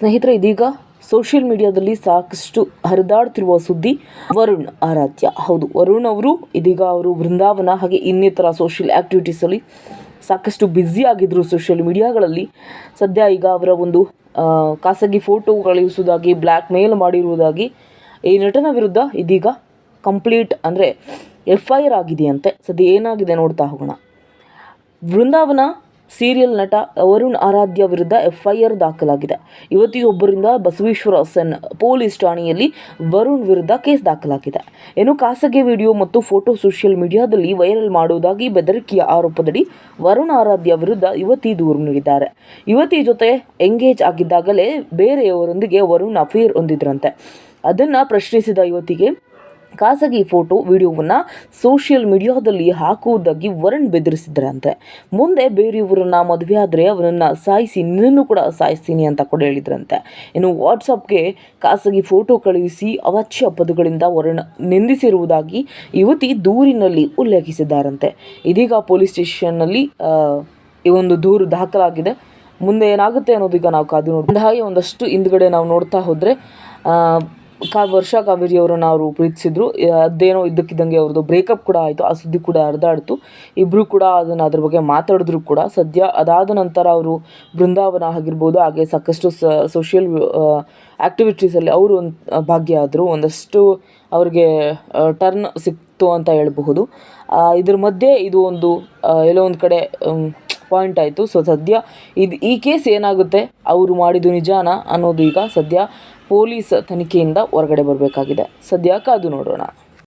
ಸ್ನೇಹಿತರೆ, ಇದೀಗ ಸೋಷಿಯಲ್ ಮೀಡಿಯಾದಲ್ಲಿ ಸಾಕಷ್ಟು ಹರಿದಾಡ್ತಿರುವ ಸುದ್ದಿ, ವರುಣ್ ಆರಾಧ್ಯ. ಹೌದು, ವರುಣ್ ಅವರು ಇದೀಗ ಅವರು ಬೃಂದಾವನ ಹಾಗೆ ಇನ್ನಿತರ ಸೋಷಿಯಲ್ ಆ್ಯಕ್ಟಿವಿಟೀಸಲ್ಲಿ ಸಾಕಷ್ಟು ಬ್ಯುಸಿ ಆಗಿದ್ದರು ಸೋಷಿಯಲ್ ಮೀಡಿಯಾಗಳಲ್ಲಿ ಸದ್ಯ ಈಗ ಅವರ ಒಂದು ಖಾಸಗಿ ಫೋಟೋ ಕಳುಹಿಸುವುದಾಗಿ ಬ್ಲ್ಯಾಕ್ ಮೇಲ್ ಮಾಡಿರುವುದಾಗಿ ಈ ನಟನ ವಿರುದ್ಧ ಇದೀಗ ಕಂಪ್ಲೀಟ್ ಅಂದರೆ ಎಫ್ ಐ ಆರ್ ಆಗಿದೆಯಂತೆ. ಸದ್ಯ ಏನಾಗಿದೆ ನೋಡ್ತಾ ಹೋಗೋಣ. ಬೃಂದಾವನ ಸೀರಿಯಲ್ ನಟ ವರುಣ್ ಆರಾಧ್ಯ ವಿರುದ್ಧ ಎಫ್ಐಆರ್ ದಾಖಲಾಗಿದೆ. ಯುವತಿಯೊಬ್ಬರಿಂದ ಬಸವೇಶ್ವರ ಸೆನ್ ಪೊಲೀಸ್ ಠಾಣೆಯಲ್ಲಿ ವರುಣ್ ವಿರುದ್ಧ ಕೇಸ್ ದಾಖಲಾಗಿದೆ. ಏನು ಖಾಸಗಿ ವಿಡಿಯೋ ಮತ್ತು ಫೋಟೋ ಸೋಷಿಯಲ್ ಮೀಡಿಯಾದಲ್ಲಿ ವೈರಲ್ ಮಾಡುವುದಾಗಿ ಬೆದರಿಕೆಯ ಆರೋಪದಡಿ ವರುಣ್ ಆರಾಧ್ಯ ವಿರುದ್ಧ ಯುವತಿ ದೂರು ನೀಡಿದ್ದಾರೆ. ಯುವತಿ ಜೊತೆ ಎಂಗೇಜ್ ಆಗಿದ್ದಾಗಲೇ ಬೇರೆಯವರೊಂದಿಗೆ ವರುಣ್ ಅಫೇರ್ ಹೊಂದಿದ್ರಂತೆ. ಅದನ್ನು ಪ್ರಶ್ನಿಸಿದ ಯುವತಿಗೆ ಖಾಸಗಿ ಫೋಟೋ, ವಿಡಿಯೋವನ್ನು ಸೋಷಿಯಲ್ ಮೀಡಿಯಾದಲ್ಲಿ ಹಾಕುವುದಾಗಿ ವರುಣ್ ಬೆದರಿಸಿದ್ರಂತೆ. ಮುಂದೆ ಬೇರೆಯವರನ್ನ ಮದುವೆ ಆದರೆ ಅವರನ್ನು ಸಾಯಿಸಿ, ನಿನ್ನನ್ನು ಕೂಡ ಸಾಯಿಸ್ತೀನಿ ಅಂತ ಕೂಡ ಹೇಳಿದ್ರಂತೆ. ಇನ್ನು ವಾಟ್ಸಪ್ಗೆ ಖಾಸಗಿ ಫೋಟೋ ಕಳುಹಿಸಿ ಅವಾಚ್ಯ ಪದಗಳಿಂದ ವರುಣ್ ನಿಂದಿಸಿರುವುದಾಗಿ ಯುವತಿ ದೂರಿನಲ್ಲಿ ಉಲ್ಲೇಖಿಸಿದ್ದಾರಂತೆ. ಇದೀಗ ಪೊಲೀಸ್ ಸ್ಟೇಷನ್ನಲ್ಲಿ ಈ ಒಂದು ದೂರು ದಾಖಲಾಗಿದೆ. ಮುಂದೆ ಏನಾಗುತ್ತೆ ಅನ್ನೋದೀಗ ನಾವು ಕಾದು ನೋಡಿ ಹಾಗೆ ಒಂದಷ್ಟು ಹಿಂದ್ಗಡೆ ನಾವು ನೋಡ್ತಾ ಹೋದರೆ ಕಾ ವರ್ಷ ಕಾವೇರಿ ಅವರನ್ನು ಅವರು ಪ್ರೀತಿಸಿದ್ರು. ಅದೇನೋ ಇದ್ದಕ್ಕಿದ್ದಂಗೆ ಅವ್ರದ್ದು ಬ್ರೇಕಪ್ ಕೂಡ ಆಯಿತು, ಆ ಸುದ್ದಿ ಕೂಡ ಹರಿದಾಡ್ತು. ಇಬ್ಬರು ಕೂಡ ಅದನ್ನು ಅದ್ರ ಬಗ್ಗೆ ಮಾತಾಡಿದ್ರು ಕೂಡ. ಸದ್ಯ ಅದಾದ ನಂತರ ಅವರು ಬೃಂದಾವನ ಆಗಿರ್ಬೋದು, ಹಾಗೆ ಸಾಕಷ್ಟು ಸೋಷಿಯಲ್ ಆ್ಯಕ್ಟಿವಿಟೀಸಲ್ಲಿ ಅವರು ಒಂದು ಒಂದಷ್ಟು ಅವ್ರಿಗೆ ಟರ್ನ್ ಸಿಕ್ತು ಅಂತ ಹೇಳಬಹುದು. ಇದ್ರ ಮಧ್ಯೆ ಇದು ಒಂದು ಎಲ್ಲೋ ಒಂದು ಕಡೆ ಪಾಯಿಂಟ್ ಆಯಿತು. ಸೊ ಸದ್ಯ ಇದು ಈ ಕೇಸ್ ಏನಾಗುತ್ತೆ? ಅವರು ಮಾಡಿದ್ದು ನಿಜಾನ ಅನ್ನೋದು ಈಗ ಸದ್ಯ ಪೊಲೀಸ್ ತನಿಖೆಯಿಂದ ಹೊರಗಡೆ ಬರಬೇಕಾಗಿದೆ. ಸದ್ಯಕ್ಕೆ ಅದು ನೋಡೋಣ.